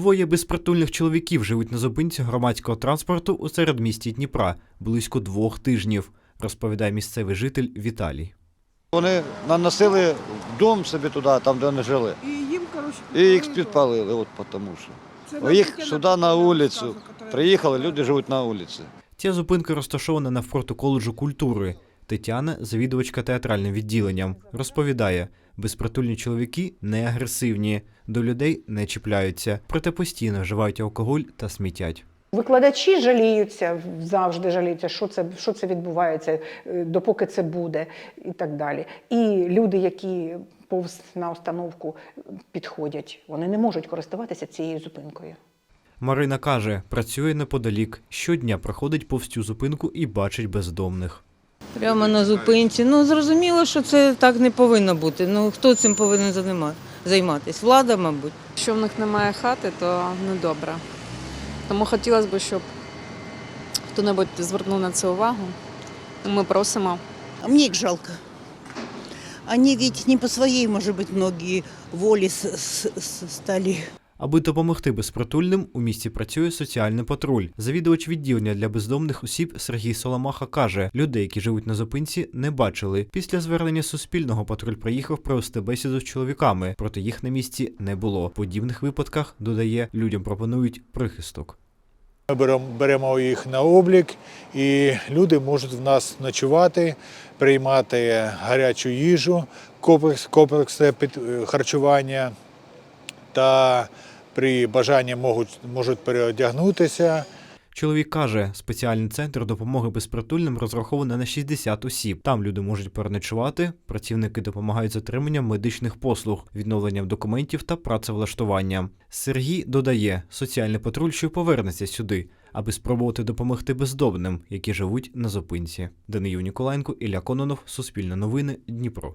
Двоє безпритульних чоловіків живуть на зупинці громадського транспорту у середмісті Дніпра близько двох тижнів, розповідає місцевий житель Віталій. Вони наносили дом собі туди, там де вони жили. І їм, коротше, І їх підпалили от тому що. Це їх сюди на вулицю приїхали, люди живуть на вулиці. Ця зупинка розташована навпроти коледжу культури. Тетяна, завідувачка театральним відділенням, розповідає, безпритульні чоловіки не агресивні, до людей не чіпляються, проте постійно вживають алкоголь та смітять. Викладачі жаліються, завжди жаліються, що це, що це відбувається, е, допоки це буде, і так далі. І люди, які повз на установку підходять, вони не можуть користуватися цією зупинкою. Марина каже, працює неподалік, щодня проходить повз цю зупинку і бачить бездомних. Прямо на зупинці. Ну зрозуміло, що це так не повинно бути. Ну хто цим повинен займатися? Влада, мабуть. Якщо в них немає хати, то недобре. Тому хотілося б, щоб хто-небудь звернув на це увагу. Ми просимо А мне их жалко. Они ведь не по своей, может быть, многие с- стали Аби допомогти безпритульним, у місті працює соціальний патруль. Завідувач відділення для бездомних осіб Сергій Соломаха каже, людей, які живуть на зупинці, не бачили. Після звернення суспільного патруль приїхав провести бесіду з чоловіками, проте їх на місці не було. В подібних випадках додає, людям пропонують прихисток. Ми беремо, їх на облік, і люди можуть в нас ночувати, приймати гарячу їжу, комплекс, комплексне е, харчування та при бажанні можуть, можуть переодягнутися. Чоловік каже, спеціальний центр допомоги безпритульним розрахований на 60 осіб. Там люди можуть переночувати, працівники допомагають з отриманням медичних послуг, відновленням документів та працевлаштуванням. Сергій додає, соціальний патруль ще повернеться сюди, аби спробувати допомогти бездомним, які живуть на зупинці. Данию Ніколаєнко, Ілля Кононов, Суспільне новини, Дніпро.